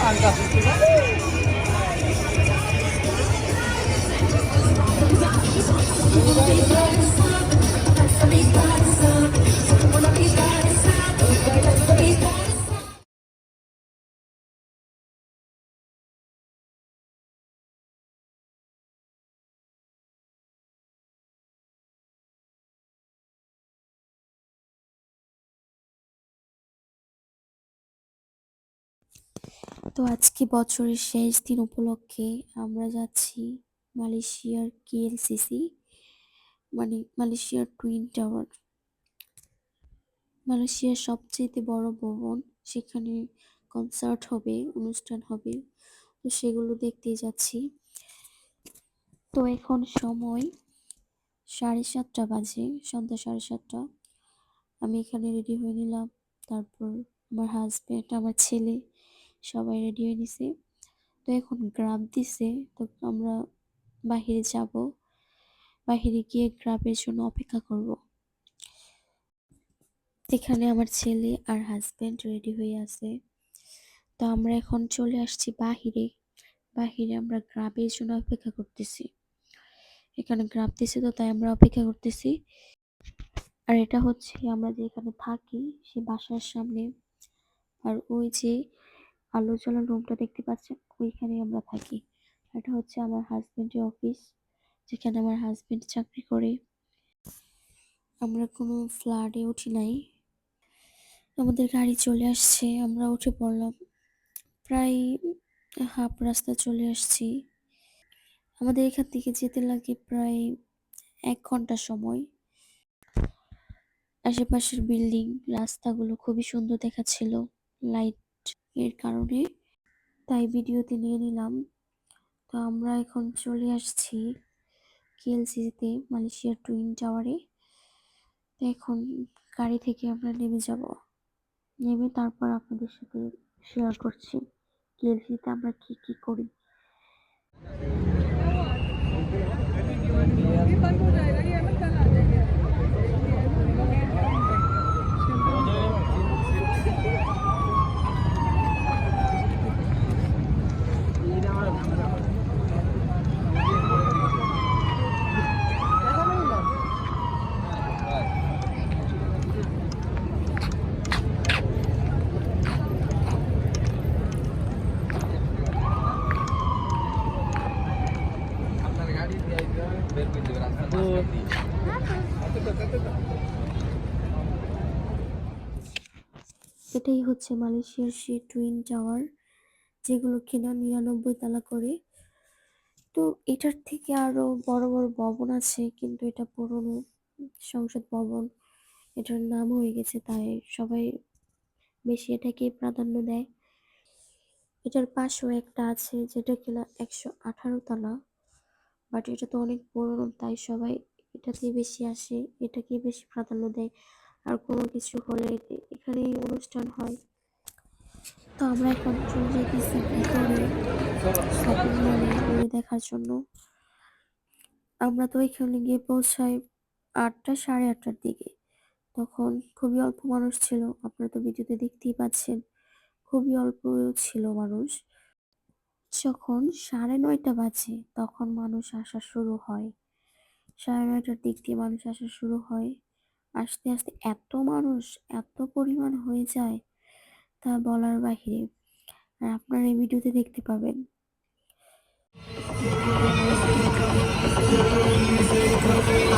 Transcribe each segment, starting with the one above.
아니다. তো আজকে বছরের শেষ দিন উপলক্ষে আমরা যাচ্ছি মালয়েশিয়ার কেএলসিসি মানে মালয়েশিয়ার টুইন টাওয়ার। মালয়েশিয়ার সবচেয়ে বড় ভবন, সেখানে কনসার্ট হবে, অনুষ্ঠান হবে, তো সেগুলো দেখতেই যাচ্ছি। তো এখন সময় সাড়ে সাতটা বাজে, সন্ধ্যা সাড়ে সাতটা। আমি এখানে রেডি হয়ে নিলাম, তারপর আমার হাজব্যান্ড আমার ছেলে সবাই রেডি হয়ে নিছে। তো এখন গ্রাম দিছে, তো আমরা বাহিরে যাব। বাহিরে গিয়ে গ্রামের জন্য অপেক্ষা করব। এখানে আমার ছেলে আর হাজব্যান্ড রেডি হয়ে আছে। তো আমরা এখন চলে আসছি বাহিরে। বাহিরে আমরা গ্রামের জন্য অপেক্ষা করতেছি। এখানে গ্রাম দিছে তো তাই আমরা অপেক্ষা করতেছি। আর এটা হচ্ছে আমরা যেখানে থাকি, সে বাসার সামনে। আর ওই যে আলো জ্বলার রুমটা দেখতে পাচ্ছেন ওইখানে আমরা থাকি। এটা হচ্ছে আমার হাজবেন্ডের অফিস যেখানে আমার হাজবেন্ড চাকরি করে। আমরা কোনো ফ্লাডে উঠি নাই। আমাদের গাড়ি চলে আসছে, আমরা উঠে পড়লাম। প্রায় হাফ রাস্তা চলে আসছি। আমাদের এখান থেকে যেতে লাগে প্রায় এক ঘণ্টা সময়। আশেপাশের বিল্ডিং, রাস্তাগুলো খুবই সুন্দর দেখাচ্ছিল। লাইট এর কারণে তাই ভিডিওতে নিয়ে নিলাম। তো আমরা এখন চলে আসছি কেএলসিতে, মালয়েশিয়ার টুইন টাওয়ারে। এখন গাড়ি থেকে আমরা নেমে যাব। নেমে তারপর আপনাদের সাথে শেয়ার করছি কেএলসিতে আমরা কি কি করি। এটাই হচ্ছে মালয়েশিয়ার সেই টুইন টাওয়ার, যেগুলো কিনা নিরানব্বই তালা করে। তো এটার থেকে আরও বড় বড় ভবন আছে, কিন্তু এটা পুরনো সংসদ ভবন। এটার নাম হয়ে গেছে তাই সবাই বেশি এটাকে প্রাধান্য দেয়। এটার পাশেও একটা আছে, যেটা কিনা একশো আঠারো তলা। বাট এটা তো অনেক পুরনো তাই সবাই এটাতেই বেশি আসে, এটাকে বেশি প্রাধান্য দেয়। আর কোনো কিছু হলে এখানেই অনুষ্ঠান হয়। তো আমরা এখন চলে যেতেছি ভিতরে শপিং মলে দেখার জন্য। আমরা তো এখানে গিয়ে পৌঁছাই আটটা, সাড়ে আটটার দিকে। তখন খুবই অল্প মানুষ ছিল, আপনারা তো ভিডিওতে দেখতেই পাচ্ছেন। খুবই অল্প ছিল মানুষ। যখন সাড়ে নয়টা বাজে, তখন মানুষ আসা শুরু হয়। সাড়ে নয়টার দিক দিয়ে মানুষ আসা শুরু হয়। আস্তে আস্তে এত মানুষ, এত পরিমাণ হয়ে যায় তা বলার বাহিরে। আর আপনারা এই ভিডিওতে দেখতে পাবেন। Thank you.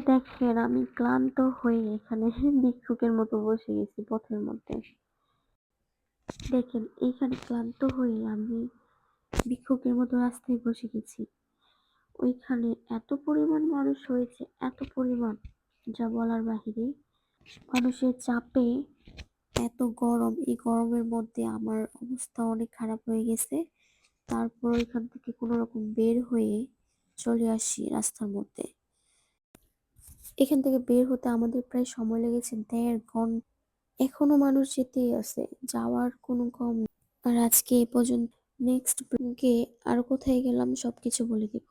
দেখেন, আমি ক্লান্ত হয়ে এখানে ভিক্ষুকের মতো বসে গেছি পথের মধ্যে। দেখেন এইখানে ক্লান্ত হয়ে আমি ভিক্ষুকের মতো রাস্তায় বসে গেছি। ওইখানে এত পরিমাণ মানুষ হয়েছে, এত পরিমাণ, যা বলার বাহিরে। মানুষের চাপে এত গরম, এই গরমের মধ্যে আমার অবস্থা অনেক খারাপ হয়ে গেছে। তারপর ওইখান থেকে কোনো রকম বের হয়ে চলে আসি রাস্তার মধ্যে। এখান থেকে বের হতে আমাদের প্রায় সময় লেগেছে দেড় ঘণ্টা এখনও মানুষ যেতেই আছে, যাওয়ার কোনো কম আর আজকে এ পর্যন্ত নেক্সট কে আর কোথায় গেলাম সবকিছু বলে দিব।